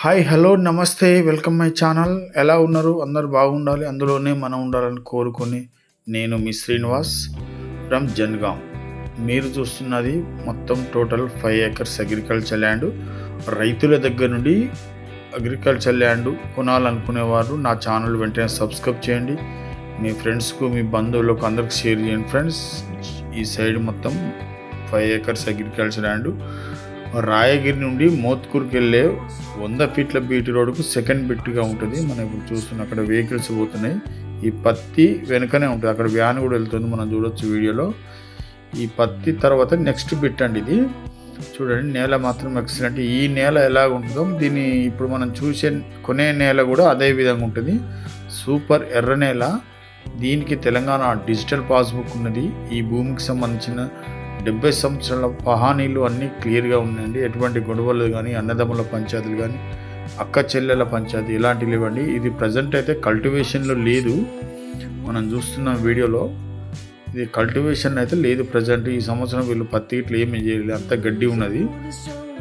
Hi hello నమస్తే welcome my channel ఎలా ఉన్నారు? అందరు బాగుండాలి. అందులోనే మనం ఉండాలని కోరుకొని నేను మీ శ్రీనివాస్ ఫ్రమ్ జన్గాం మీరు చూస్తున్నది మొత్తం total five acres agriculture land రైతుల దగ్గర నుండి అగ్రికల్చర్ ల్యాండ్ కొనాలనుకునేవారు నా ఛానల్ వెంటనే సబ్స్క్రైబ్ చేయండి. మీ ఫ్రెండ్స్కు మీ బంధువులకు అందరికి షేర్ చేయండి ఫ్రెండ్స్ ఈ సైడ్ మొత్తం five acres agriculture land Rayagiri నుండి మోత్కూర్కి వెళ్ళే వంద ఫీట్ల బీటీ రోడ్డుకు సెకండ్ బిట్గా ఉంటుంది. మనం ఇప్పుడు చూస్తున్న అక్కడ వెహికల్స్ పోతున్నాయి. ఈ పత్తి వెనుకనే ఉంటుంది. అక్కడ వ్యాన్ కూడా వెళ్తుంది. మనం చూడొచ్చు వీడియోలో. ఈ పత్తి తర్వాత నెక్స్ట్ బిట్ అండి ఇది. చూడండి నేల మాత్రం ఎక్సలెంట్ ఈ నేల ఎలా ఉంటుందో దీన్ని ఇప్పుడు మనం చూసే కొనే నేల కూడా అదే విధంగా ఉంటుంది. సూపర్ ఎర్ర నేల. దీనికి తెలంగాణ డిజిటల్ పాస్బుక్ ఉన్నది. ఈ భూమికి సంబంధించిన డెబ్బై సంవత్సరాల పహానీలు అన్నీ క్లియర్గా ఉన్నాయండి. ఎటువంటి గొడవలు కానీ అన్నదమ్ముల పంచాయతీలు కానీ అక్క చెల్లెల పంచాయతీ ఇలాంటివి లేవండి. ఇది ప్రజెంట్ అయితే కల్టివేషన్లో లేదు. మనం చూస్తున్న వీడియోలో ఇది కల్టివేషన్ అయితే లేదు ప్రజెంట్. ఈ సంవత్సరం వీళ్ళు పత్తి ఇట్లా ఏమి చేయలేదు. అంత గడ్డి ఉన్నది.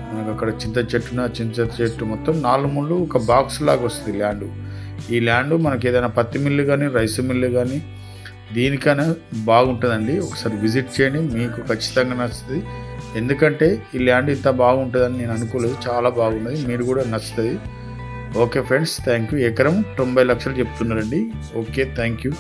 మనకు అక్కడ చింత చెట్టున చింత చెట్టు మొత్తం నాలుగు ముళ్ళు ఒక బాక్స్ లాగా వస్తుంది ల్యాండ్. ఈ ల్యాండ్ మనకి ఏదైనా పత్తి మిల్లు కానీ రైస్ మిల్లు కానీ దీనికైనా బాగుంటుందండి. ఒకసారి విజిట్ చేయండి. మీకు ఖచ్చితంగా నచ్చుతుంది. ఎందుకంటే ఈ ల్యాండ్ ఇంత బాగుంటుందని నేను అనుకోలేదు. చాలా బాగున్నది. మీరు కూడా నచ్చుతుంది. ఓకే ఫ్రెండ్స్ థ్యాంక్ యూ ఎకరం తొంభై లక్షలు చెప్తున్నారండి. Okay thank you